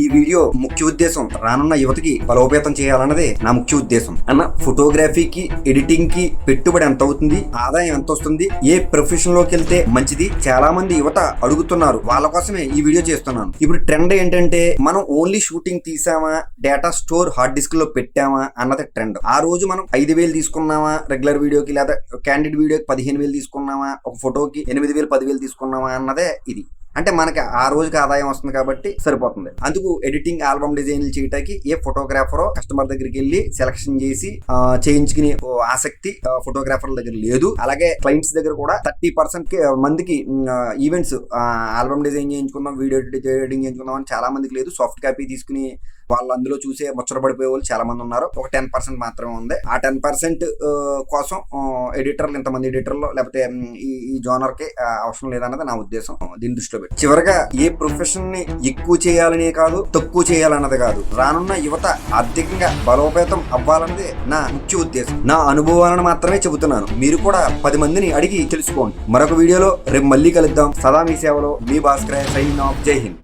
ఈ వీడియో ముఖ్య ఉద్దేశం రానున్న యువతకి బలోపేతం చేయాలన్నదే నా ముఖ్య ఉద్దేశం. అన్న ఫోటోగ్రఫీకి ఎడిటింగ్కి పెట్టుబడి ఎంత అవుతుంది ఆదాయం ఎంత వస్తుంది ఏ ప్రొఫెషన్లోకి వెళ్తే మంచిది చాలా మంది యువత అడుగుతున్నారు. వాళ్ళ కోసమే ఈ వీడియో చేస్తున్నాను. ఇప్పుడు ట్రెండ్ ఏంటంటే మనం ఓన్లీ షూటింగ్ తీసామా డేటా స్టోర్ హార్డ్ డిస్క్లో పెట్టామా అన్నది ట్రెండ్. ఆ రోజు మనం ఐదు వేలు తీసుకున్నామా రెగ్యులర్ వీడియోకి లేదా క్యాండిడ్ వీడియోకి పదిహేను వేలు తీసుకున్నామా ఒక ఫోటోకి ఎనిమిది వేలు పదివేలు తీసుకున్నామా అన్నదే ఇది. అంటే మనకి ఆ రోజుకి ఆదాయం వస్తుంది కాబట్టి సరిపోతుంది. అందుకు ఎడిటింగ్ ఆల్బమ్ డిజైన్లు చేయడానికి ఏ ఫోటోగ్రాఫర్ కస్టమర్ దగ్గరికి వెళ్ళి సెలక్షన్ చేసి చేయించుకునే ఓ ఆసక్తి ఫోటోగ్రాఫర్ దగ్గర లేదు. అలాగే క్లయింట్స్ దగ్గర కూడా థర్టీ పర్సెంట్ మందికి ఈవెంట్స్ ఆల్బమ్ డిజైన్ చేయించుకుందాం వీడియో ఎడిటింగ్ చేయించుకుందాం అని చాలా మందికి లేదు. సాఫ్ట్ కాపీ తీసుకుని వాళ్ళు అందులో చూసే ముచ్చటపడిపోయే వాళ్ళు చాలా మంది ఉన్నారు. ఒక టెన్ పర్సెంట్ మాత్రమే ఉంది. ఆ టెన్ పర్సెంట్ కోసం ఎడిటర్లు ఇంతమంది ఎడిటర్లు లేకపోతే ఈ ఈ జోనర్కి అవసరం లేదన్నది నా ఉద్దేశం. దీని దృష్టిలో పెట్టి చివరిగా ఏ ప్రొఫెషన్ని ఎక్కువ చేయాలనే కాదు తక్కువ చేయాలన్నది కాదు. రానున్న యువత ఆర్థికంగా బలోపేతం అవ్వాలన్నది నా ముఖ్య ఉద్దేశం. నా అనుభవాలను మాత్రమే చెబుతున్నాను. మీరు కూడా పది మందిని అడిగి తెలుసుకోండి. మరొక వీడియోలో రేపు మళ్ళీ కలుద్దాం. సదా మీ సేవలో మీ భాస్కర్ సైన్ ఆఫ్. జై హింద్.